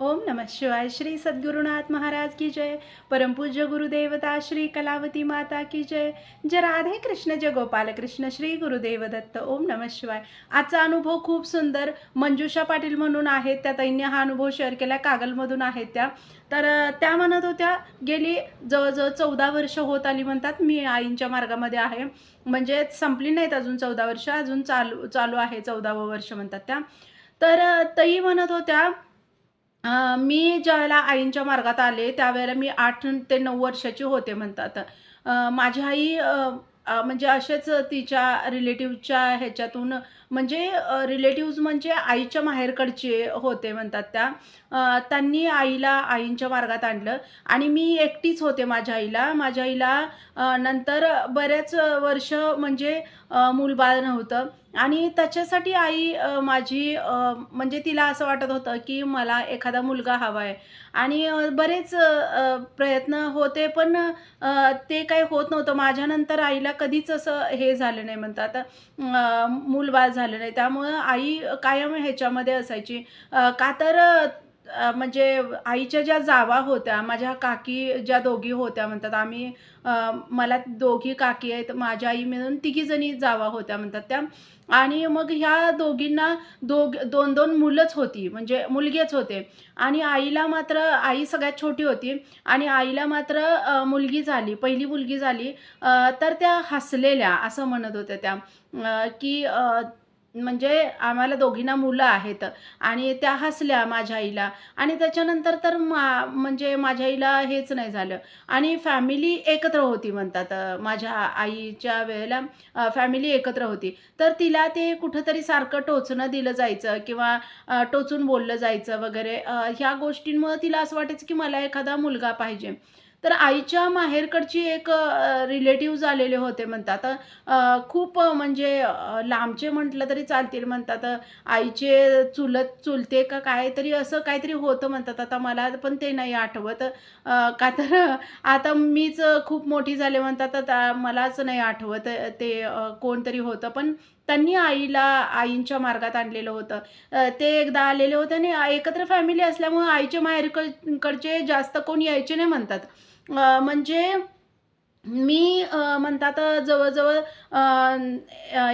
ओम नमः शिवाय श्री सद्गुरुनाथ महाराज की जय। परमपूज्य गुरुदेवता श्री कलावती माता की जय। जय राधे कृष्ण जय गोपाल कृष्ण श्री गुरुदेव दत्त। ओम नमः शिवाय। आजचा अनुभव खूप सुंदर मंजुषा पाटील म्हणून आहेत त्या ताईंनी हा अनुभव शेअर केला कागलमधून आहेत त्या. तर त्या म्हणत होत्या गेली जवळजवळ चौदा वर्ष होत आली म्हणतात मी आईंच्या मार्गामध्ये आहे. म्हणजे संपली नाहीत अजून चौदा वर्ष अजून चालू चालू आहे चौदावं वर्ष म्हणतात त्या. तर तई ताई म्हणत होत्या मी ज्यावेळेला आईंच्या मार्गात आले त्यावेळेला मी आठ ते नऊ वर्षाची होते म्हणतात. माझी आई म्हणजे असेच तिच्या रिलेटिव्हच्या ह्याच्यातून म्हणजे रिलेटिव्ज म्हणजे आईच्या माहेरकडचे होते म्हणतात त्या. त्यांनी आईला आईंच्या मार्गात आणलं. आणि मी एकटीच होते माझ्या आईला. माझ्या आईला नंतर बरेच वर्ष म्हणजे मूलबाळ नव्हतं. आणि त्याच्यासाठी आई माझी म्हणजे तिला असं वाटत होतं की मला एखादा मुलगा हवा आहे आणि बरेच प्रयत्न होते पण ते काही होत नव्हतं. माझ्यानंतर आईला कधीच असं हे झालं नाही म्हणतात. मूलबाळ झालं नाही. त्यामुळं आई कायम ह्याच्यामध्ये असायची. का तर म्हणजे आईच्या ज्या जावा होत्या माझ्या काकी ज्या दोघी होत्या म्हणतात आम्ही मला दोघी काकी आहेत माझ्या आई मिळून तिघीजणी जावा होत्या म्हणतात त्या. आणि मग ह्या दोघींना दोघ दोन दोन मुलंच होती म्हणजे मुलगेच होते. आणि आईला मात्र आई सगळ्यात छोटी होती. आणि आईला मात्र मुलगी झाली पहिली मुलगी झाली. तर त्या हसलेल्या असं म्हणत होत्या त्या. की म्हणजे आम्हाला दोघींना मुलं आहेत आणि त्या हसल्या माझ्या आईला. आणि त्याच्यानंतर तर मा म्हणजे माझ्या आईला हेच नाही झालं. आणि फॅमिली एकत्र होती म्हणतात. माझ्या आईच्या वेळेला फॅमिली एकत्र होती. तर तिला ते कुठंतरी सारखं टोचणं दिलं जायचं किंवा टोचून बोललं जायचं वगैरे. ह्या गोष्टींमुळं तिला असं वाटायचं की मला एखादा मुलगा पाहिजे. तर आईच्या माहेरकडची एक रिलेटिव्ह आलेले होते म्हणतात. खूप म्हणजे लांबचे म्हटलं तरी चालतील म्हणतात. आईचे चुलत चुलते का काहीतरी असं काहीतरी होतं म्हणतात. आता मला पण ते नाही आठवत. का तर आता मीच खूप मोठी झाले म्हणतात. मलाच नाही आठवत ते कोणतरी होतं. पण त्यांनी आईला आईंच्या मार्गात आणलेलं होतं. ते एकदा आलेले होते आणि एकत्र फॅमिली असल्यामुळे आईच्या माहेरकडचे जास्त कोण यायचे नाही म्हणतात. म्हणजे मी म्हणतात जवळजवळ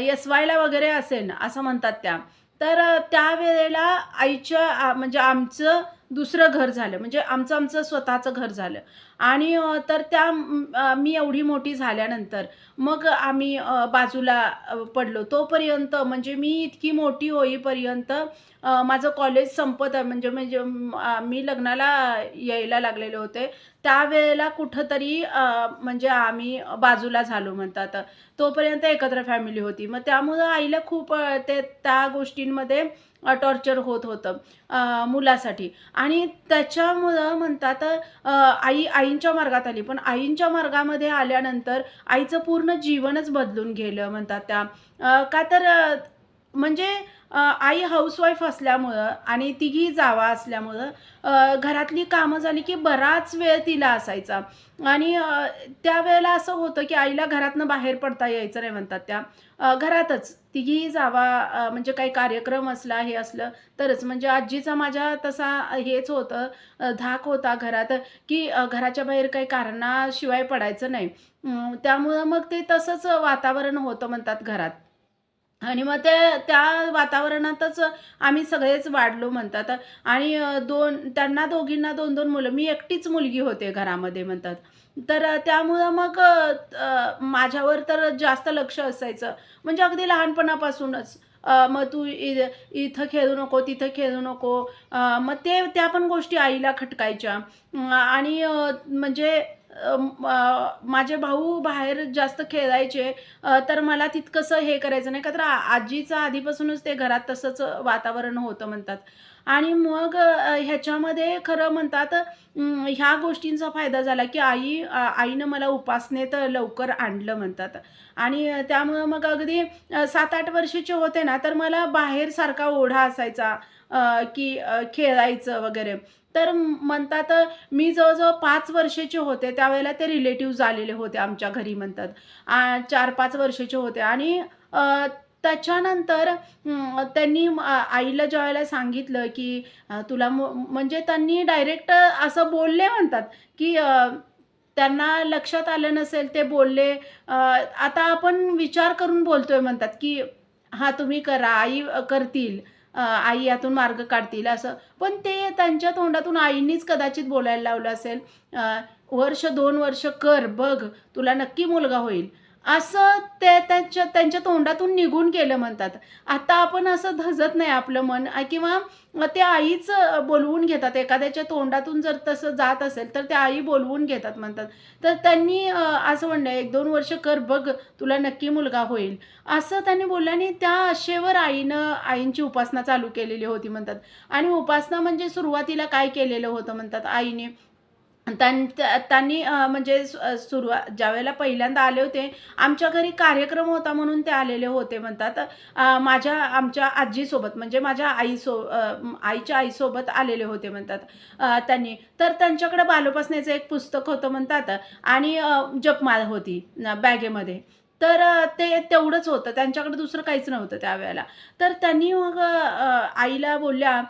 एस वायला वगैरे असेन असं म्हणतात त्या. तर त्या त्यावेळेला आईच्या म्हणजे आमचं दुसरं घर झालं. म्हणजे आमचं आमचं स्वतःचं घर झालं. आणि तर त्या मी एवढी मोठी झाल्यानंतर मग आम्ही बाजूला पडलो. तोपर्यंत म्हणजे मी इतकी मोठी होईपर्यंत माझं कॉलेज संपत आहे म्हणजे म्हणजे मी लग्नाला यायला लागलेले होते. त्यावेळेला कुठंतरी म्हणजे आम्ही बाजूला झालो म्हणतात. तोपर्यंत एकत्र फॅमिली होती. मग त्यामुळं आईला खूप ते त्या गोष्टींमध्ये टॉर्चर होत होतं मुलासाठी. आणि त्याच्यामुळं म्हणतात आई आईंच्या मार्गात आली. पण आईंच्या मार्गामध्ये आल्यानंतर आईचं पूर्ण जीवनच बदलून गेलं म्हणतात त्या. का तर म्हणजे आई हाऊसवाईफ असल्यामुळं आणि तिघी जावा असल्यामुळं घरातली कामं झाली की बराच वेळ तिला असायचा. आणि त्यावेळेला असं होतं की आईला घरातनं बाहेर पडता यायचं नाही म्हणतात त्या. घरातच. तिघी जावा म्हणजे काही कार्यक्रम असला हे असलं तरच. म्हणजे आजीचा माझ्या तसा हेच होतं धाक होता घरात की घराच्या बाहेर काही कारणाशिवाय पडायचं नाही. त्यामुळं मग ते तसंच वातावरण होतं म्हणतात घरात. आणि मग ते त्या वातावरणातच आम्ही सगळेच वाढलो म्हणतात. आणि दोन त्यांना दोघींना दोन दोन मुलं मी एकटीच मुलगी होते घरामध्ये म्हणतात. तर त्यामुळं मग माझ्यावर तर जास्त लक्ष असायचं. म्हणजे अगदी लहानपणापासूनच. मग तू इ इथं खेळू नको तिथं खेळू नको. मग ते त्या पण गोष्टी आईला खटकायच्या. आणि म्हणजे माझे भाऊ बाहेर जास्त खेळायचे तर मला तितकंसं हे करायचं नाही का तर आजीचं आधीपासूनच ते घरात तसंच वातावरण होतं म्हणतात. आणि मग ह्याच्यामध्ये खरं म्हणतात ह्या गोष्टींचा फायदा झाला की आई आईनं मला उपासनेत लवकर आणलं म्हणतात आणि त्यामुळं मग अगदी सात आठ वर्षाचे होते ना, तर मला बाहेर सारखा ओढा असायचा की खेळायचं वगैरे. तर म्हणतात मी जवळजवळ पाच वर्षाचे होते, त्यावेळेला ते रिलेटिव्ह आलेले होते आमच्या घरी म्हणतात. चार पाच वर्षाचे होते आणि त्याच्यानंतर त्यांनी आईला जेवायला सांगितलं की तुला म्हणजे त्यांनी डायरेक्ट असं बोलले म्हणतात की त्यांना लक्षात आलं नसेल ते बोलले आता आपण विचार करून बोलतोय म्हणतात की हा तुम्ही करा आई करतील आई यातून मार्ग काढतील असं. पण ते त्यांच्या तोंडातून आईनीच कदाचित बोलायला लावलं असेल वर्ष दोन वर्ष कर बघ तुला नक्की मुलगा होईल. असं ते त्यांच्या त्यांच्या तोंडातून निघून गेलं म्हणतात. आता आपण असं धजत नाही आपलं मन. किंवा ते आईच बोलवून घेतात. एखाद्याच्या तोंडातून जर तसं जात असेल तर ते आई बोलवून घेतात म्हणतात. तर त्यांनी असं म्हणलं एक दोन वर्ष कर बघ तुला नक्की मुलगा होईल. असं त्यांनी बोलल्याने त्या आशेवर आईनं आईंची उपासना चालू केलेली होती म्हणतात. आणि उपासना म्हणजे सुरुवातीला काय केलेलं होतं म्हणतात? आईने त्यां त्यांनी म्हणजे सुरुवात ज्यावेळेला पहिल्यांदा आले होते आमच्या घरी कार्यक्रम होता म्हणून ते आलेले होते म्हणतात. माझ्या आमच्या आजीसोबत म्हणजे माझ्या आईसो आईच्या आईसोबत आलेले होते म्हणतात त्यांनी. तर त्यांच्याकडे बालोपासनेचं एक पुस्तक होतं म्हणतात आणि जपमाळ होती बॅगेमध्ये. तर ते तेवढंच होतं. त्यांच्याकडे दुसरं काहीच नव्हतं त्यावेळेला. तर त्यांनी मग आईला बोलल्या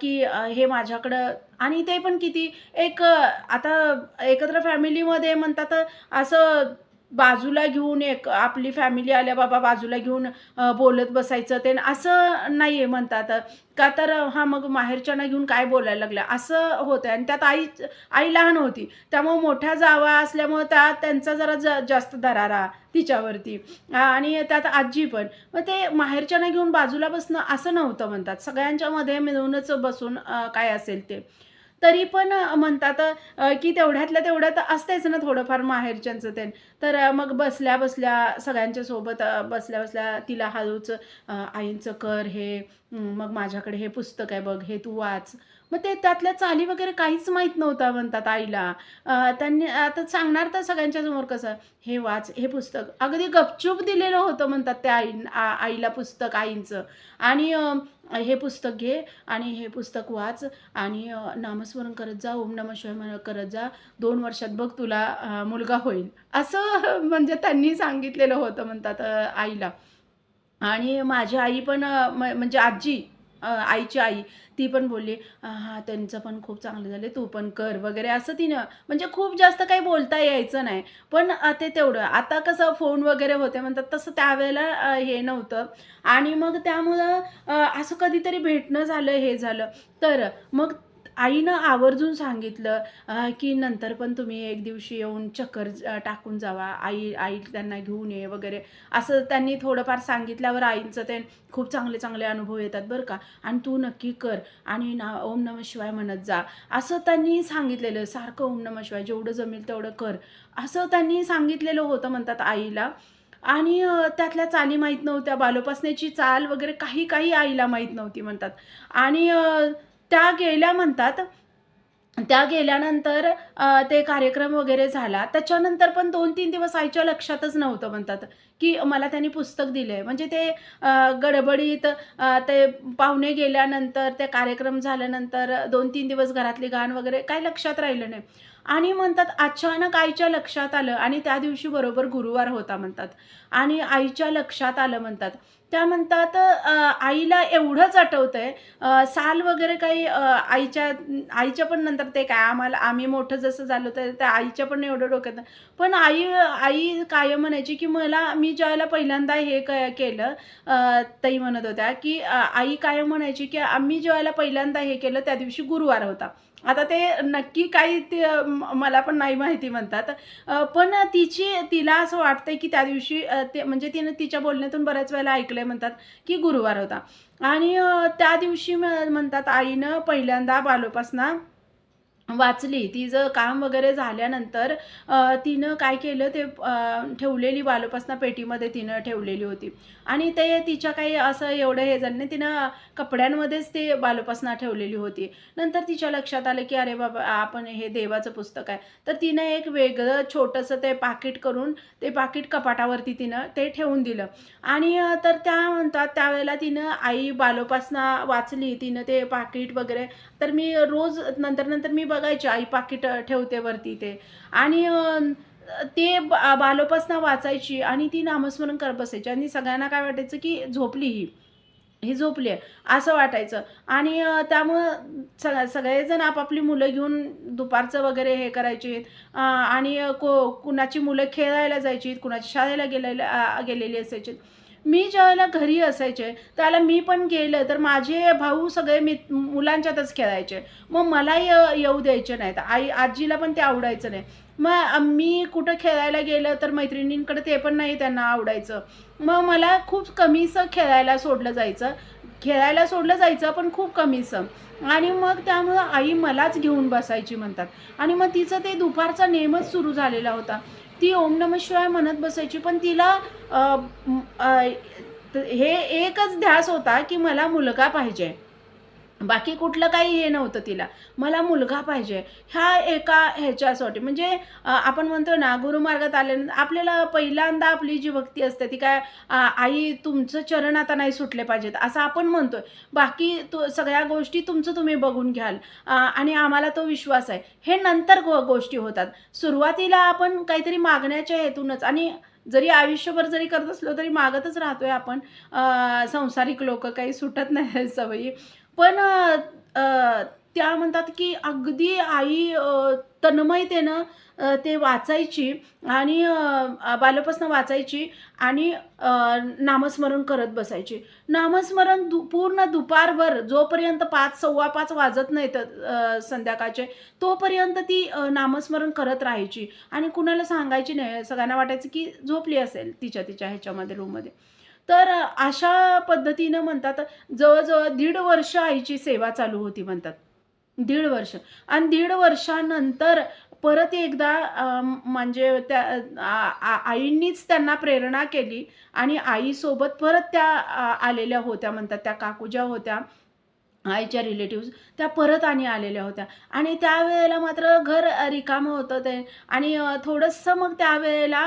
की हे माझ्याकडं आणि ते पण किती एक आता एकत्र फॅमिलीमध्ये म्हणतात असं बाजूला घेऊन एक आपली फॅमिली आल्या बाबा बाजूला घेऊन बोलत बसायचं ते असं नाही आहे म्हणतात. का तर हा मग माहेरच्यांना घेऊन काय बोलायला लागलं? असं होतं आणि त्यात आई आई लहान होती. त्यामुळं मोठ्या जावा असल्यामुळं त्या त्यांचा जरा ज जास्त दरारा तिच्यावरती. आणि त्यात आजी पण. मग ते माहेरच्यांना घेऊन बाजूला बसणं असं नव्हतं म्हणतात. सगळ्यांच्यामध्ये मिळूनच बसून काय असेल ते. तरी पण म्हणतात की तेवढ्यातल्या तेवढ्यात असतेच ना थोडंफार माहेरच्यांचं ते तर मग बसल्या बसल्या सगळ्यांच्या सोबत बसल्या बसल्या तिला हळूच आईंचं कर हे मग माझ्याकडे हे पुस्तक आहे बघ हे तू वाच. मग ते त्यातल्या चाली वगैरे काहीच माहीत नव्हता म्हणतात आईला. त्यांनी आता सांगणार तर सगळ्यांच्या समोर कसं हे वाच हे पुस्तक. अगदी गपचूप दिलेलं होतं म्हणतात त्या आई आईला पुस्तक आईंचं. आणि हे पुस्तक घे आणि हे पुस्तक वाच आणि नामस्मरण करत जा ओम नम शिवाय करत जा. दोन वर्षात बघ तुला मुलगा होईल. असं म्हणजे त्यांनी सांगितलेलं होतं म्हणतात आईला. आणि माझी आई पण म- म्हणजे आजी आईची आई ती पण बोलली हां त्यांचं पण खूप चांगलं झालं तू पण कर वगैरे असं तिनं म्हणजे खूप जास्त काही बोलता यायचं नाही. पण ते तेवढं. आता कसं फोन वगैरे होते म्हणतात तसं त्यावेळेला हे नव्हतं. आणि मग त्यामुळं असं कधीतरी भेटणं झालं हे झालं. तर मग आईनं आवर्जून सांगितलं की नंतर पण तुम्ही एक दिवशी येऊन चक्कर टाकून जावा. आई आई त्यांना घेऊन ये वगैरे. असं त्यांनी थोडंफार सांगितल्यावर आईंचं ते खूप चांगले चांगले अनुभव येतात बरं का. आणि तू नक्की कर आणि ना ओम नम शिवाय म्हणत जा. असं त्यांनी सांगितलेलं सारखं ओम नम शिवाय जेवढं जमेल तेवढं कर. असं त्यांनी सांगितलेलं होतं म्हणतात आईला. आणि त्यातल्या चाली माहीत नव्हत्या. बालोपासनेची चाल वगैरे काही काही आईला माहीत नव्हती म्हणतात. आणि त्या गेल्या म्हणतात त्या गेल्यानंतर ते कार्यक्रम वगैरे झाला. त्याच्यानंतर पण दोन तीन दिवस आईच्या लक्षातच नव्हतं म्हणतात की मला त्यांनी पुस्तक दिलं आहे म्हणजे ते गडबडीत ते पाहुणे गेल्यानंतर ते कार्यक्रम झाल्यानंतर दोन तीन दिवस घरातली गाण वगैरे काय लक्षात राहिलं नाही. आणि म्हणतात अचानक आईच्या लक्षात आलं आणि त्या दिवशी बरोबर गुरुवार होता म्हणतात. आणि आईच्या लक्षात आलं म्हणतात त्या म्हणतात आईला एवढंच आठवतंय आहे साल वगैरे काही आईच्या आईच्या पण नंतर ते काय आम्हाला आम्ही मोठं जसं झालो तर त्या आईच्या पण एवढं डोक्यात पण आई आई कायम म्हणायची की मला मी ज्यावेळेला पहिल्यांदा हे क केलं ताई म्हणत होत्या की आई कायम म्हणायची की आम्ही ज्यावेळेला पहिल्यांदा हे केलं त्या दिवशी गुरुवार होता. आता ते नक्की काही ते मला पण नाही माहिती म्हणतात. पण तिची तिला असं वाटतंय की त्या दिवशी ते म्हणजे तिनं तिच्या बोलण्यातून बऱ्याच वेळेला ऐकलंय म्हणतात की गुरुवार होता. आणि त्या दिवशी म- म्हणतात आईनं पहिल्यांदा बालोपासना वाचली. तिचं काम वगैरे झाल्यानंतर तिनं काय केलं ते ठेवलेली बालोपासना पेटीमध्ये तिनं ठेवलेली होती. आणि ते तिच्या काही असं एवढं हे झालं नाही. तिनं कपड्यांमध्येच ते बालोपासना ठेवलेली होती. नंतर तिच्या लक्षात आलं की अरे बाबा आपण हे देवाचं पुस्तक आहे. तर तिनं एक वेगळं छोटंसं ते पाकिट करून ते पाकिट कपाटावरती तिनं ते ठेवून दिलं. आणि तर त्या म्हणतात त्यावेळेला तिनं आई बालोपासना वाचली. तिनं ते पाकिट वगैरे तर मी रोज नंतर नंतर मी बघायची आई पाकिट ठेवते वरती ते. आणि ते बा बालोपासना वाचायची आणि ती नामस्मरण करत बसायची. आणि सगळ्यांना काय वाटायचं की झोपली ही. ही झोपली आहे. असं वाटायचं. आणि त्यामुळं सग सगळेजण आपापली मुलं घेऊन दुपारचं वगैरे हे करायचे आणि को कुणाची मुलं खेळायला जायची कुणाची शाळेला गेलेल्या गेलेली असायची मी ज्यावेळेला घरी असायचे त्याला मी पण गेलं तर माझे भाऊ सगळे मी मुलांच्यातच खेळायचे. मग मला ये येऊ द्यायचे नाहीत. आई आजीला पण ते आवडायचं नाही. मग मी कुठं खेळायला गेलं तर मैत्रिणींकडे ते पण नाही त्यांना आवडायचं. मग मला खूप कमीसं खेळायला सोडलं जायचं. खेळायला सोडलं जायचं पण खूप कमीसं. आणि मग त्यामुळं आई मलाच घेऊन बसायची म्हणतात. आणि मग तिचं ते दुपारचा नेमच सुरू झालेला होता. ती ओम नम शिवाय म्हणत बसायची. पण तिला हे एकच ध्यास होता की मला मुलगा पाहिजे. बाकी कुठलं काही हे नव्हतं तिला. मला मुलगा पाहिजे. ह्या एका ह्याच्यासाठी. म्हणजे आपण म्हणतो ना गुरुमार्गात आल्यानंतर आपल्याला पहिल्यांदा आपली जी भक्ती असते ती काय आई तुमचं चरण आता नाही सुटले पाहिजेत असं आपण म्हणतोय. बाकी तो सगळ्या गोष्टी तुमचं तुम्ही बघून घ्याल. आणि आम्हाला तो विश्वास आहे. हे नंतर गो गोष्टी होतात. सुरुवातीला आपण काहीतरी मागण्याच्या हेतूनच आणि जरी आयुष्यभर जरी करत असलो तरी मागतच राहतोय आपण. संसारिक लोक काही सुटत नाही सवयी. पण त्या म्हणतात की अगदी आई तन्मयतेनं ते वाचायची आणि बालपासनं वाचायची आणि नामस्मरण करत बसायची. नामस्मरण दु पूर्ण दुपारभर जोपर्यंत पाच सव्वा पाच वाजत नाहीत संध्याकाळचे तोपर्यंत ती नामस्मरण करत राहायची. आणि कुणाला सांगायची नाही सगळ्यांना वाटायचं की झोपली असेल तिच्या तिच्या ह्याच्यामध्ये रूममध्ये. तर अशा पद्धतीनं म्हणतात जवळजवळ दीड वर्ष आईची सेवा चालू होती म्हणतात. दीड वर्ष. आणि दीड वर्षानंतर परत एकदा म्हणजे त्या आईंनीच त्यांना प्रेरणा केली आणि आईसोबत परत त्या आलेल्या होत्या म्हणतात त्या काकू ज्या होत्या. आईच्या रिलेटिव्ज त्या परत आणि आलेल्या होत्या. आणि त्यावेळेला मात्र घर रिकामं होतं ते. आणि थोडंसं मग त्यावेळेला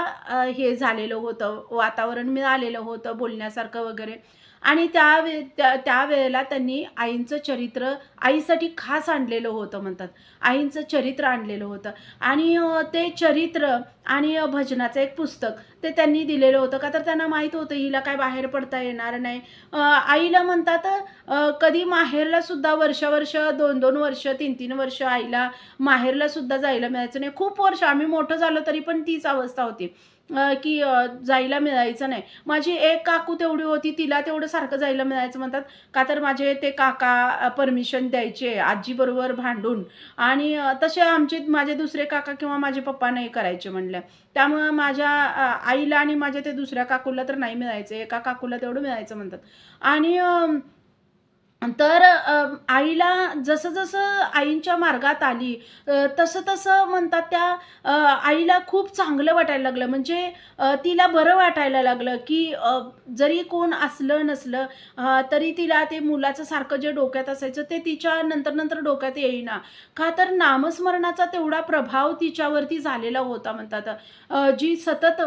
हे झालेलं होतं. वातावरण मिळालेलं होतं बोलण्यासारखं वगैरे. आणि त्यावे त्या त्यावेळेला त्यांनी आईंचं चरित्र आईसाठी खास आणलेलं होतं म्हणतात. आईंचं चरित्र आणलेलं होतं. आणि ते चरित्र आणि भजनाचं एक पुस्तक ते त्यांनी दिलेलं होतं. का तर त्यांना माहीत होतं हिला काय बाहेर पडता येणार नाही. आईला म्हणतात कधी माहेरला सुद्धा वर्ष वर्ष दोन दोन वर्ष तीन तीन वर्ष आईला माहेरला सुद्धा जायला मिळायचं नाही. खूप वर्ष आम्ही मोठं झालो तरी पण तीच अवस्था होती. की जायला मिळायचं नाही. माझी एक काकू तेवढी होती तिला तेवढं सारखं जायला मिळायचं म्हणतात. का तर माझे ते काका परमिशन द्यायचे आजीबरोबर भांडून. आणि तसे आमचे माझे दुसरे काका किंवा माझे पप्पा नाही करायचे म्हणल्या. त्यामुळं माझ्या आईला आणि माझ्या ते दुसऱ्या काकूला तर नाही मिळायचं. एका काकूला तेवढं मिळायचं म्हणतात. आणि तर आईला जसं जसं आईंच्या मार्गात आली तसं तसं म्हणतात त्या आईला खूप चांगलं वाटायला लागलं. म्हणजे तिला बरं वाटायला लागलं की जरी कोण असलं नसलं तरी तिला ते मुलाचं सारखं जे डोक्यात असायचं ते तिच्या नंतर नंतर डोक्यात येईना. का तर नामस्मरणाचा तेवढा प्रभाव तिच्यावरती झालेला होता म्हणतात. जी सतत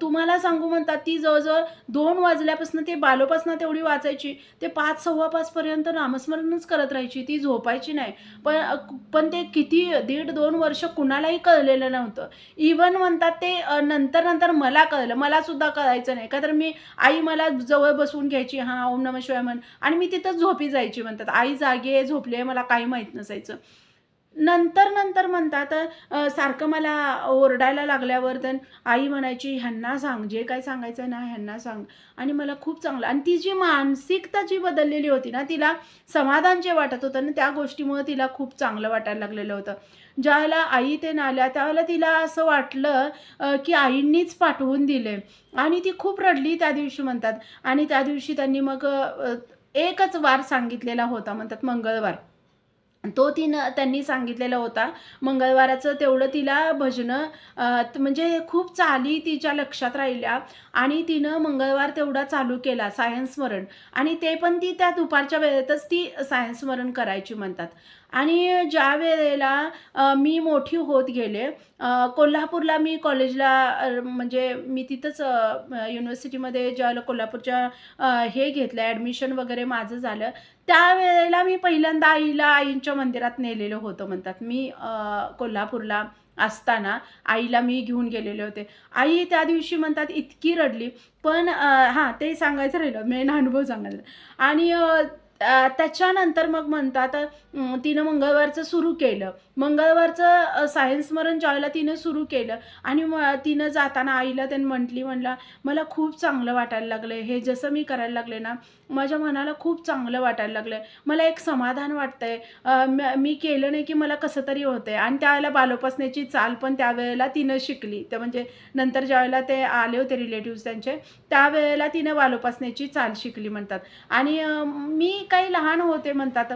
तुम्हाला सांगू म्हणतात ती जवळजवळ दोन वाजल्यापासून ते बालोपासनं तेवढी वाचायची ते पाच सव्वा पाचपर्यंत नामस्मरणच करत राहायची ती झोपायची नाही. पण पण ते किती दीड दोन वर्ष कुणालाही कळलेलं नव्हतं. इवन म्हणतात ते नंतर नंतर मला कळलं. मला सुद्धा कळायचं नाही. का तर मी आई मला जवळ बसवून घ्यायची हां ओम नम शिवाय म्हण. आणि मी तिथंच झोपी जायची म्हणतात. आई जागी आहे झोपली आहे मला काही माहीत नसायचं. नंतर नंतर म्हणतात सारखं मला ओरडायला लागल्यावर तर आई म्हणायची ह्यांना सांग जे काय सांगायचं ना ह्यांना सांग. आणि मला खूप चांगलं आणि ती जी मानसिकता जी बदललेली होती ना तिला समाधान जे वाटत होतं ना त्या गोष्टीमुळे तिला खूप चांगलं वाटायला लागलेलं होतं. ज्यावेळेला आई ते नाल्या त्यावेळेला तिला असं वाटलं की आईंनीच पाठवून दिले. आणि ती खूप रडली त्या दिवशी म्हणतात. आणि त्या दिवशी त्यांनी मग एकच वार सांगितलेला होता म्हणतात मंगळवार. तो तिनं त्यांनी सांगितलेला होता. मंगळवाराचं तेवढं तिला भजनं म्हणजे खूप चाली तिच्या लक्षात राहिल्या आणि तिनं मंगळवार तेवढा चालू केला सायन्समरण आणि ते पण ती त्या दुपारच्या वेळेतच ती सायन्समरण करायची म्हणतात. आणि ज्या वेळेला मी मोठी होत गेले कोल्हापूरला मी कॉलेजला म्हणजे मी तिथंच युनिव्हर्सिटीमध्ये ज्या कोल्हापूरच्या हे घेतलं ॲडमिशन वगैरे माझं झालं त्यावेळेला मी पहिल्यांदा आईला आईंच्या मंदिरात नेलेलं होतं म्हणतात. मी कोल्हापूरला असताना आईला मी घेऊन गेलेले होते. आई त्या दिवशी म्हणतात इतकी रडली. पण हां ते सांगायचं राहिलं मेन अनुभव सांगायचा. आणि त्याच्यानंतर मग म्हणतात तिनं मंगळवारचं सुरू केलं. मंगळवारचं सायन्स स्मरण ज्यावेळेला तिनं सुरू केलं. आणि मग तिनं जाताना आईला त्यांनी म्हटली म्हणला मला खूप चांगलं वाटायला लागलं हे जसं मी करायला लागले ना माझ्या मनाला खूप चांगलं वाटायला लागलं मला एक समाधान वाटतंय. आहे मी केलं नाही की मला कसं तरी होतं आणि त्यावेळेला बालोपासण्याची चाल पण त्यावेळेला तिनं शिकली. तर म्हणजे नंतर ज्यावेळेला ते आले होते रिलेटिव्स त्यांचे त्यावेळेला तिनं बालोपासण्याची चाल शिकली म्हणतात. आणि मी काही लहान होते म्हणतात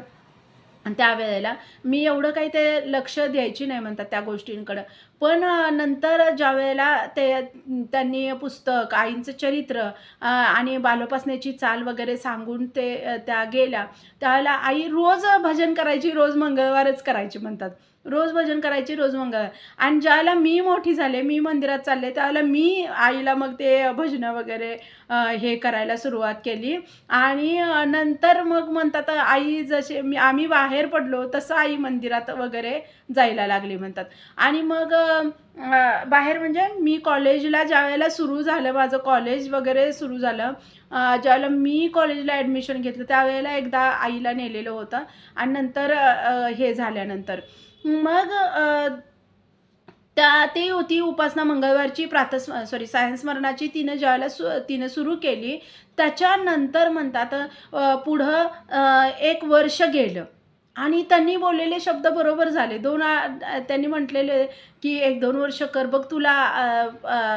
त्यावेळेला मी एवढं काही ते लक्ष द्यायची नाही म्हणतात त्या गोष्टींकडं. पण नंतर ज्या वेळेला ते त्यांनी पुस्तक आईंचं चरित्र आणि बालोपासण्याची चाल वगैरे सांगून ते त्या गेल्या त्यावेळेला आई रोज भजन करायची रोज मंगळवारच करायची म्हणतात. रोज भजन करायची रोज मंगळ. आणि ज्यावेळेला मी मोठी झाले मी मंदिरात चालले त्यावेळेला मी आईला मग ते भजनं वगैरे हे करायला सुरुवात केली. आणि नंतर मग म्हणतात आई जसे मी आम्ही बाहेर पडलो तसं आई मंदिरात वगैरे जायला लागली म्हणतात. आणि मग बाहेर म्हणजे मी कॉलेजला ज्यावेळेला सुरू झालं माझं कॉलेज वगैरे सुरू झालं ज्यावेळेला मी कॉलेजला ॲडमिशन घेतलं त्यावेळेला एकदा आईला नेलेलं होतं. आणि नंतर हे झाल्यानंतर. मग त्या ती होती उपासना मंगळवारची प्रातस्म सॉरी सायन्समरणाची तिनं ज्यावेळेला सु तिनं सुरू केली त्याच्यानंतर म्हणतात पुढं एक वर्ष गेलं. आणि त्यांनी बोललेले शब्द बरोबर झाले. दोन त्यांनी म्हटलेले की एक दोन वर्ष कर बघ तुला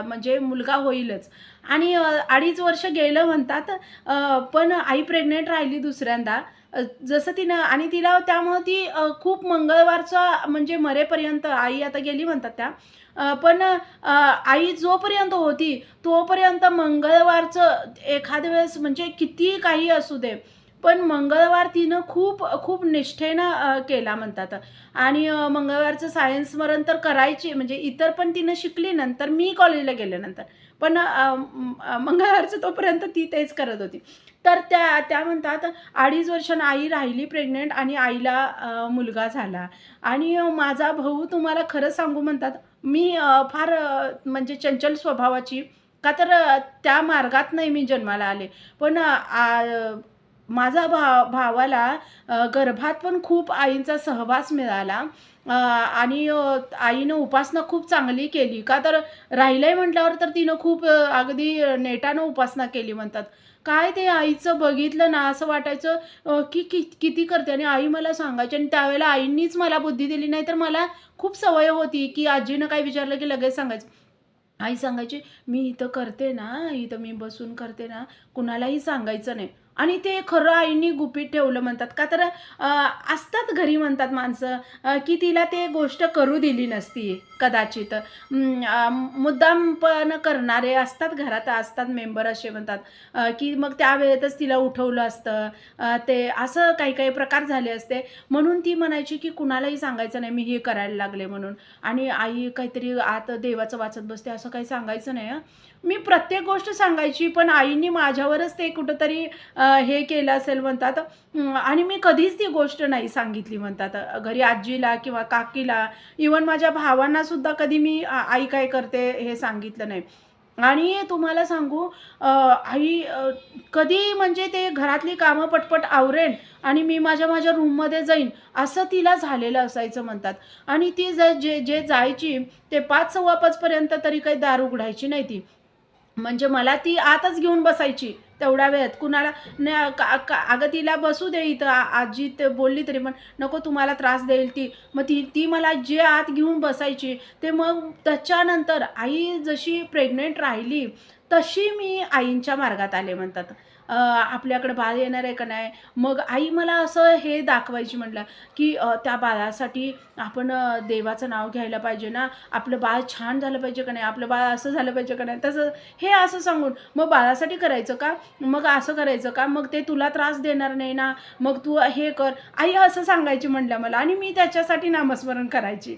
म्हणजे मुलगा होईलच. आणि अडीच वर्ष गेलं म्हणतात पण आई प्रेग्नेंट राहिली दुसऱ्यांदा. जसं तिनं आणि तिला त्यामुळं ती खूप मंगळवारचा म्हणजे मरेपर्यंत आई आता गेली म्हणतात त्या. पण आई जोपर्यंत होती तोपर्यंत मंगळवारचं एखाद्या वेळेस म्हणजे किती काही असू दे पण मंगळवार तिनं खूप खूप निष्ठेनं केला म्हणतात. आणि मंगळवारचं सायन्स स्मरण तर करायची म्हणजे इतर पण तिनं शिकली नंतर मी कॉलेजला गेल्यानंतर. पण मंगळवारचं तोपर्यंत ती तेच करत होती. तर त्या त्या म्हणतात अडीच वर्षानं आई राहिली प्रेग्नेंट आणि आईला मुलगा झाला. आणि माझा भाऊ तुम्हाला खरं सांगू म्हणतात मी फार म्हणजे चंचल स्वभावाची का तर त्या मार्गात नाही मी जन्माला आले. पण माझा भा भावाला गर्भात पण खूप आईंचा सहवास मिळाला. आणि आईनं उपासना खूप चांगली केली. का तर राहिलंय म्हटल्यावर तर तिनं खूप अगदी नेटानं उपासना केली म्हणतात. काय ते आईचं बघितलं ना असं वाटायचं की कि किती करते? आणि आई मला सांगायची आणि त्यावेळेला आईंनीच मला बुद्धी दिली नाही तर मला खूप सवय होती की आजीनं काय विचारलं की लगेच सांगायचं. आई सांगायची मी इथं करते ना इथं मी बसून करते ना कुणालाही सांगायचं नाही. आणि ते खरं आईनी गुपित ठेवलं म्हणतात. का तर असतात घरी म्हणतात माणसं की तिला ते गोष्ट करू दिली नसती कदाचित. मुद्दाम पण करणारे असतात घरात असतात मेंबर असे म्हणतात. की मग त्यावेळेतच तिला उठवलं असतं. ते असं काही काही प्रकार झाले असते. म्हणून ती म्हणायची की कुणालाही सांगायचं नाही मी हे करायला लागले म्हणून. आणि आई काहीतरी आत देवाचं वाचत बसते असं काही सांगायचं नाही मी प्रत्येक गोष्ट सांगायची पण आईनी माझ्यावरच ते कुठंतरी हे केलं असेल म्हणतात. आणि मी कधीच ती गोष्ट नाही सांगितली म्हणतात. घरी आजीला किंवा काकीला इवन माझ्या भावांनासुद्धा कधी मी आई काय करते हे सांगितलं नाही. आणि तुम्हाला सांगू आई कधी म्हणजे ते घरातली कामं पटपट आवरेन आणि मी माझ्या माझ्या रूममध्ये जाईन असं तिला झालेलं असायचं म्हणतात. आणि ती ज जे जे जायची ते पाच सव्वा पाचपर्यंत तरी काही दार उघडायची नाही ती. म्हणजे मला ती आतच घेऊन बसायची. तेवढ्या वेळात. कुणाला न का का- अगं तिला बसू दे इथं. आजी ते बोलली तरी पण नको तुम्हाला त्रास देईल ती. मग ती ती मला जे आत घेऊन बसायची ते मग त्याच्यानंतर आई जशी प्रेग्नेंट राहिली तशी मी आईंच्या मार्गात आले म्हणतात. आपल्याकडे बाळ येणार आहे का नाही? मग आई मला असं हे दाखवायची म्हटलं की त्या बाळासाठी आपण देवाचं नाव घ्यायला पाहिजे ना? आपलं बाळ छान झालं पाहिजे का नाही? आपलं बाळ असं झालं पाहिजे का नाही? तसं हे असं सांगून मग बाळासाठी करायचं का? मग असं करायचं का? मग ते तुला त्रास देणार नाही ना? मग तू हे कर. आई असं सांगायची म्हटलं मला आणि मी त्याच्यासाठी नामस्मरण करायची.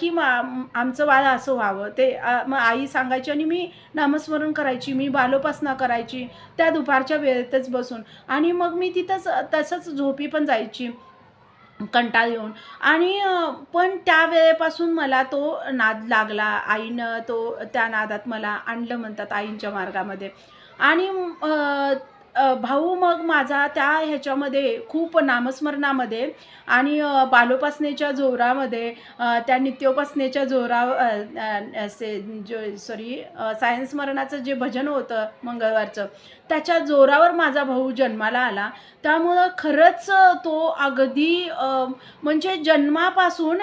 की मग आमचं बाळ असं व्हावं. ते मग आई सांगायची आणि मी नामस्मरण करायची मी बालोपासना करायची त्या दुपारच्या वेळेतच बसून. आणि मग मी तिथंच तसंच झोपी पण जायची कंटाळ येऊन. आणि पण त्या वेळेपासून मला तो नाद लागला आईनं तो त्या नादात मला आणलं म्हणतात आईंच्या मार्गामध्ये. आणि भाऊ मग माझा त्या ह्याच्यामध्ये खूप नामस्मरणामध्ये आणि बालोपासनेच्या जोरामध्ये त्या नित्योपासनेच्या जोरा से असे जो सॉरी सायन्समरणाचं जे भजन होतं मंगळवारचं त्याच्या जोरावर माझा भाऊ जन्माला आला. त्यामुळं खरंच तो अगदी म्हणजे जन्मापासून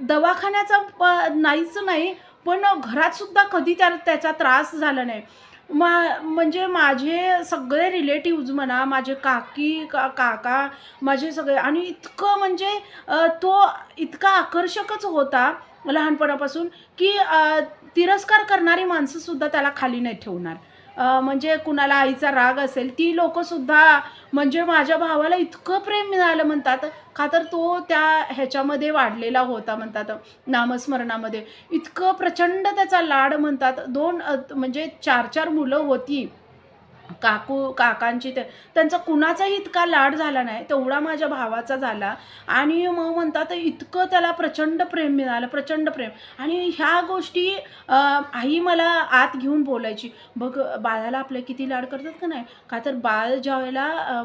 दवाखान्याचा प नाहीच नाही पण घरातसुद्धा कधी त्या त्याचा त्रास झाला नाही. मा म्हणजे माझे सगळे रिलेटिव्ज म्हणा माझे काकी का काका माझे सगळे आणि इतकं म्हणजे तो इतका आकर्षकच होता लहानपणापासून की तिरस्कार करणारी माणसंसुद्धा त्याला खाली नाही ठेवणार. म्हणजे कुणाला आईचा राग असेल ती लोकंसुद्धा म्हणजे माझ्या भावाला इतकं प्रेम मिळालं म्हणतात. का तर तो त्या ह्याच्यामध्ये वाढलेला होता म्हणतात नामस्मरणामध्ये. इतकं प्रचंड त्याचा लाड म्हणतात. दोन म्हणजे चार चार मुलं होती. काकू काकांची ते त्यांचा कुणाचाही इतका लाड झाला नाही तेवढा माझ्या भावाचा झाला. आणि मग म्हणतात इतकं त्याला प्रचंड प्रेम मिळालं प्रचंड प्रेम. आणि ह्या गोष्टी आई मला आत घेऊन बोलायची. बघ बाळाला आपले किती लाड करतात का नाही? का तर बाळ ज्या वेळेला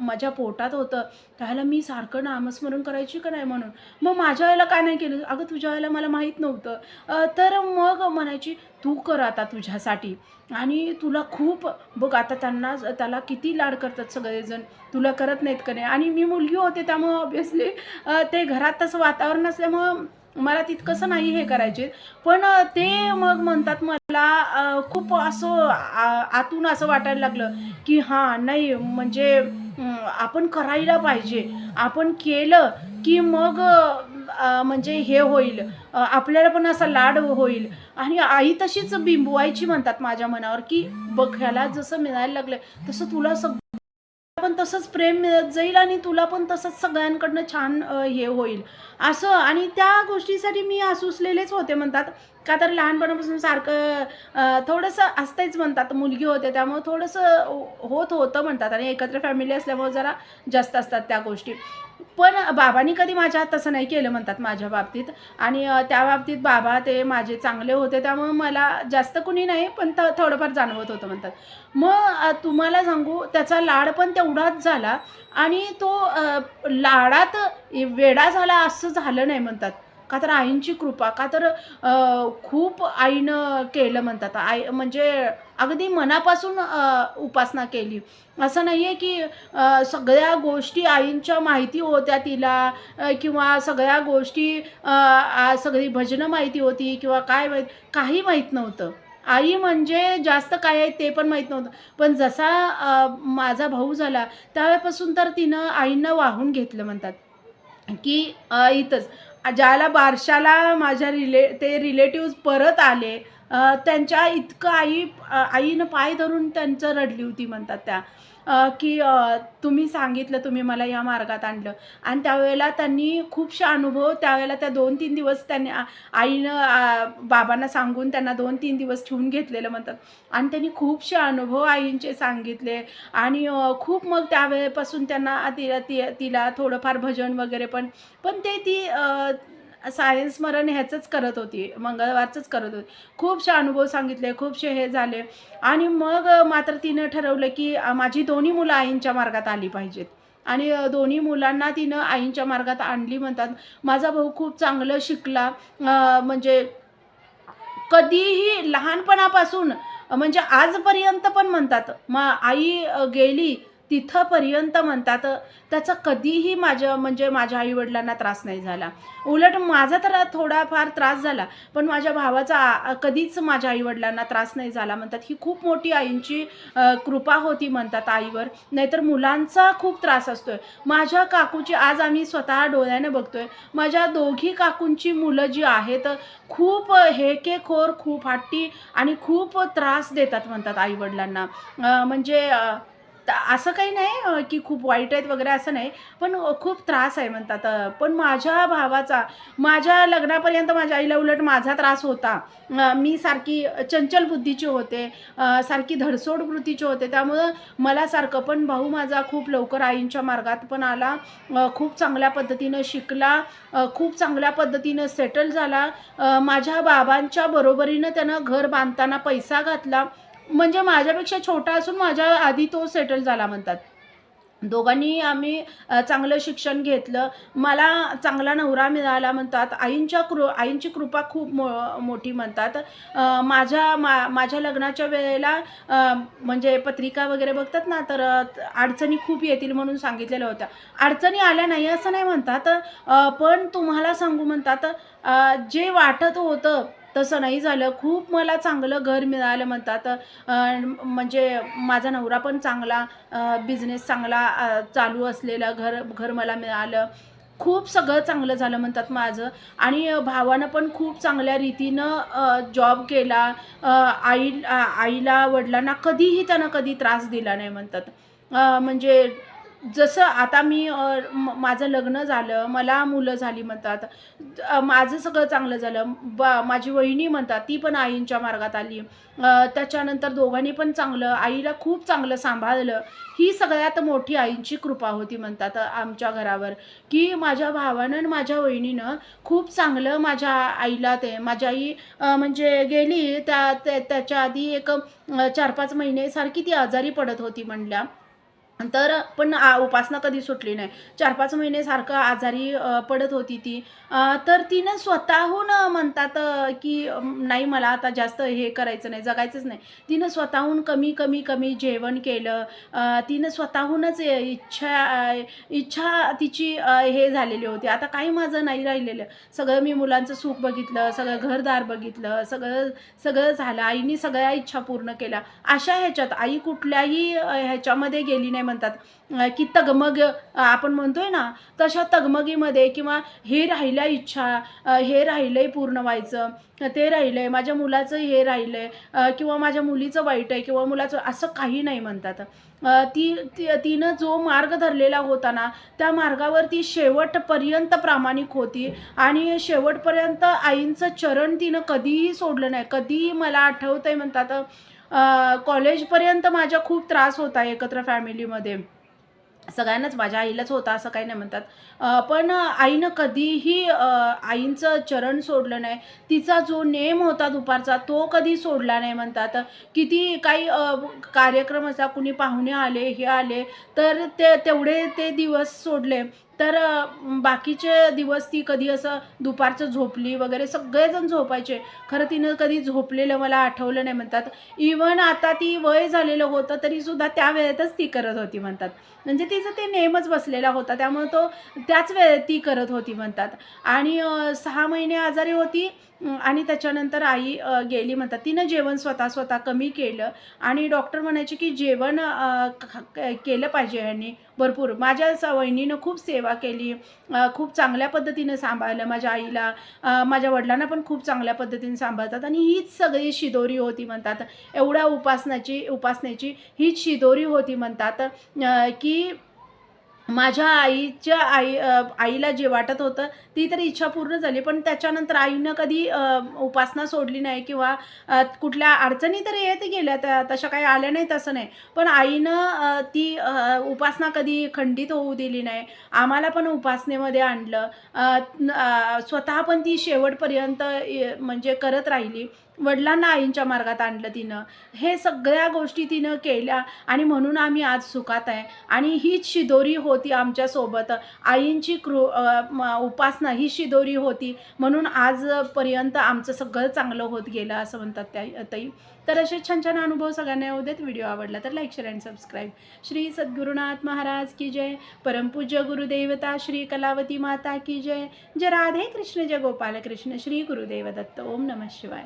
माझ्या पोटात होतं त्यावेळेला मी सारखं नामस्मरण करायची का नाही म्हणून? मग माझ्या वेळेला काय नाही केलं? अगं तुझ्या वेळेला मला माहीत नव्हतं. तर मग म्हणायची तू कर आता तुझ्यासाठी. आणि तुला खूप बघ आता त्यांना त्याला किती लाड करतात सगळेजण. तुला करत नाहीत का नाही? आणि मी मुलगी होते त्यामुळं ऑब्विसली ते घरात तसं वातावरण असल्यामुळं मला तितकंसं नाही हे करायचे. पण ते मग म्हणतात मला खूप असं आतून असं वाटायला लागलं की हां नाही म्हणजे आपण करायला पाहिजे. आपण केलं की मग म्हणजे हे होईल. आपल्याला पण असा लाड होईल. आणि आई तशीच बिंबवायची म्हणतात माझ्या मनावर की बघ ह्याला जसं मिळायला लागलं तसं तुला सग पण तसंच प्रेम मिळत जाईल आणि तुला पण तसंच सगळ्यांकडनं छान हे होईल. असं आणि त्या गोष्टीसाठी मी आसुसलेलेच होते म्हणतात. का तर लहानपणापासून सारखं थोडंसं असतेच म्हणतात. मुलगी होते त्यामुळं थोडंसं होत होतं म्हणतात आणि एकत्र फॅमिली असल्यामुळं जरा जास्त असतात त्या गोष्टी. पण बाबांनी कधी माझ्या हात तसं नाही केलं म्हणतात माझ्या बाबतीत. आणि त्या बाबतीत बाबा ते माझे चांगले होते त्यामुळं मला जास्त कुणी नाही पण त थोडंफार जाणवत होतं म्हणतात. मग तुम्हाला सांगू त्याचा लाड पण अपघात झाला आणि तो लाडात वेडा झाला असं झालं नाही म्हणतात. का तर आईंची कृपा का तर खूप आईनं केलं म्हणतात. आई म्हणजे अगदी मनापासून उपासना केली. असं नाही आहे की सगळ्या गोष्टी आईंच्या माहिती होत्या तिला किंवा सगळ्या गोष्टी सगळी भजनं माहिती होती किंवा काय माहीत काही माहीत नव्हतं. आई म्हणजे जास्त काय आहे ते पण माहीत नव्हतं. पण जसा माझा भाऊ झाला त्यावेळेपासून तर तिनं आईंना वाहून घेतलं म्हणतात. की इथंच. ज्याला बारशाला माझ्या रिले ते रिलेटिव्ज परत आले त्यांच्या इतकं आई आईनं पाय धरून त्यांचं रडली होती म्हणतात त्या. की तुम्ही सांगितलं तुम्ही मला या मार्गात आणलं. आणि त्यावेळेला त्यांनी खूपशा अनुभव त्यावेळेला त्या दोन तीन दिवस त्यांनी आईनं बाबांना सांगून त्यांना दोन तीन दिवस ठेवून घेतलेलं म्हणतात. आणि त्यांनी खूपशे अनुभव आईंचे सांगितले. आणि खूप मग त्यावेळेपासून त्यांना तिला ति तिला थोडंफार भजन वगैरे पण पण ते ती अ, सायन्स स्मरण ह्याचंच करत होती. मंगळवारचंच करत होती. खूपसे अनुभव सांगितले खूपसे हे झाले. आणि मग मात्र तिनं ठरवलं की माझी दोन्ही मुलं आईंच्या मार्गात आली पाहिजेत. आणि दोन्ही मुलांना तिनं आईंच्या मार्गात आणली म्हणतात. माझा भाऊ खूप चांगलं शिकला. म्हणजे कधीही लहानपणापासून म्हणजे आजपर्यंत पण म्हणतात मा आई गेली तिथंपर्यंत म्हणतात त्याचा कधीही माझ्या म्हणजे माझ्या आईवडिलांना त्रास नाही झाला. उलट माझा तर थोडाफार त्रास झाला पण माझ्या भावाचा कधीच माझ्या आईवडिलांना त्रास नाही झाला म्हणतात. ही खूप मोठी आईंची कृपा होती म्हणतात आईवर. नाहीतर मुलांचा खूप त्रास असतोय. माझ्या काकूची आज आम्ही स्वतः डोळ्याने बघतोय माझ्या दोघी काकूंची मुलं जी आहेत खूप हेकेखोर खूप हट्टी आणि खूप त्रास देतात म्हणतात आईवडिलांना. म्हणजे असं काही नाही की खूप वाईट आहेत वगैरे असं नाही. पण खूप त्रास आहे म्हणतात. पण माझ्या भावाचा माझ्या लग्नापर्यंत माझ्या आईला उलट माझा त्रास होता. मी सारखी चंचल बुद्धीची होते. सारखी धडसोड वृत्तीची होते. त्यामुळं मला सारखं पण भाऊ माझा खूप लवकर आईंच्या मार्गात पण आला. खूप चांगल्या पद्धतीनं शिकला. खूप चांगल्या पद्धतीनं सेटल झाला. माझ्या बाबांच्या बरोबरीनं त्यानं घर बांधताना पैसा घातला. म्हणजे माझ्यापेक्षा छोटा असून माझ्या आधी तो सेटल झाला म्हणतात. दोघांनी आम्ही चांगलं शिक्षण घेतलं. मला चांगला नवरा मिळाला म्हणतात. आईंच्या कृ आईंची कृपा खूप मो मोठी म्हणतात. माझ्या मा माझ्या लग्नाच्या वेळेला म्हणजे पत्रिका वगैरे बघतात ना तर अडचणी खूप येतील म्हणून सांगितलेल्या होत्या. अडचणी आल्या नाही असं नाही म्हणतात. पण तुम्हाला सांगू म्हणतात जे वाटत होतं तसं नाही झालं. खूप मला चांगलं घर मिळालं म्हणतात. म्हणजे माझा नवरा पण चांगला बिझनेस चांगला चालू असलेला घर घर मला मिळालं. खूप सगळं चांगलं झालं म्हणतात माझं. आणि भावानं पण खूप चांगल्या रीतीनं जॉब केला. आई आईला वडिलांना कधीही त्यानं कधी त्रास दिला नाही म्हणतात. म्हणजे जसं आता मी माझं लग्न झालं मला मुलं झाली म्हणतात माझं सगळं चांगलं झालं. बा माझी वहिनी म्हणतात ती पण आईंच्या मार्गात आली. त्याच्यानंतर दोघांनी पण चांगलं आईला खूप चांगलं सांभाळलं. ही सगळ्यात मोठी आईंची कृपा होती म्हणतात आमच्या घरावर. की माझ्या भावानं आणि माझ्या वहिनीनं खूप चांगलं माझ्या आईला ते माझी आई म्हणजे गेली त्या त्याच्या आधी एक चार पाच महिने सारखी ती आजारी पडत होती म्हणल्या. तर पण आ उपासना कधी सुटली नाही. चार पाच महिने सारखं आजारी पडत होती ती. तर तिनं स्वतःहून म्हणतात की नाही मला आता जास्त हे करायचं नाही जगायचंच नाही. तिनं स्वतःहून कमी कमी कमी जेवण केलं. तिनं स्वतःहूनच इच्छा इच्छा तिची हे झालेली होती. आता काही माझं नाही राहिलेलं. सगळं मी मुलांचं सुख बघितलं सगळं घरदार बघितलं सगळं सगळं झालं. आईनी सगळ्या इच्छा पूर्ण केल्या. अशा ह्याच्यात आई कुठल्याही ह्याच्यामध्ये गेली नाही. म्हणतात. की तगमग आपण म्हणतोय ना तशा तगमगीमध्ये किंवा हे राहिल्या इच्छा हे राहिलंय पूर्ण व्हायचं ते राहिलंय माझ्या मुलाचं हे राहिलंय किंवा माझ्या मुलीचं वाईट आहे किंवा मुलाचं असं काही नाही म्हणतात. ती तिनं जो मार्ग धरलेला होता ना त्या मार्गावर ती शेवटपर्यंत प्रामाणिक होती आणि शेवटपर्यंत आईंचं चरण तिनं कधीही सोडलं नाही. कधीही मला आठवतंय म्हणतात कॉलेजपर्यंत माझ्या खूप त्रास होता एकत्र फॅमिलीमध्ये. सगळ्यांनाच माझ्या आईलाच होता असं काही नाही म्हणतात. पण आईनं कधीही आईंचं चरण सोडलं नाही. तिचा जो नेम होता दुपारचा तो कधी सोडला नाही म्हणतात. किती काही कार्यक्रम असा कुणी पाहुणे आले हे आले तर ते तेवढे ते दिवस सोडले. तर बाकीचे दिवस ती कधी असं दुपारचं झोपली वगैरे सगळेजण झोपायचे. खरं तिनं कधी झोपलेलं मला आठवलं नाही म्हणतात. इवन आता ती वय झालेलं होतं तरीसुद्धा त्या वेळेतच ती करत होती म्हणतात. म्हणजे तिचं ते नेमच बसलेला होता. त्यामुळे तो त्याच वेळेत ती करत होती म्हणतात. आणि सहा महिने आजारी होती. आणि त्याच्यानंतर आई गेली म्हणतात. तिनं जेवण स्वतः स्वतः कमी केलं आणि डॉक्टर म्हणायचे की जेवण केलं पाहिजे ह्यांनी भरपूर. माझ्या सवयीनं वहिनीनं खूप सेवा केली खूप चांगल्या पद्धतीनं सांभाळलं माझ्या आईला. माझ्या वडिलांना पण खूप चांगल्या पद्धतीने सांभाळतात आणि हीच सगळी शिदोरी होती म्हणतात. एवढ्या उपासनाची उपासनेची हीच शिदोरी होती म्हणतात की माझ्या आईच्या आई आईला जे वाटत होतं ती तर इच्छा पूर्ण झाली. पण त्याच्यानंतर आईनं कधी उपासना सोडली नाही किंवा कुठल्या अडचणी तर येत गेल्या त्या तशा काही आल्या नाही तसं नाही. पण आईनं ती उपासना कधी खंडित होऊ दिली नाही. आम्हाला पण उपासनेमध्ये आणलं. स्वतः पण ती शेवटपर्यंत ए, म्हणजे करत राहिली. वडिलांना आईंच्या मार्गात आणलं तिनं. हे सगळ्या गोष्टी तिनं केल्या आणि म्हणून आम्ही आज सुखात आहे. आणि हीच शिदोरी होती आमच्यासोबत आईंची कृ उपासना ही शिदोरी होती. म्हणून आजपर्यंत आमचं सगळं चांगलं होत गेलं असं म्हणतात त्या ताई. तर असे छान छान अनुभव सगळ्यांना येऊ देत. व्हिडिओ आवडला तर like share and subscribe. Shri Sadgurunath Maharaj की जय. परमपूज्य गुरुदेवता श्री कलावती माता की जय. जय राधे कृष्ण जय गोपाल कृष्ण श्री गुरुदेव दत्त. ओम नमः शिवाय.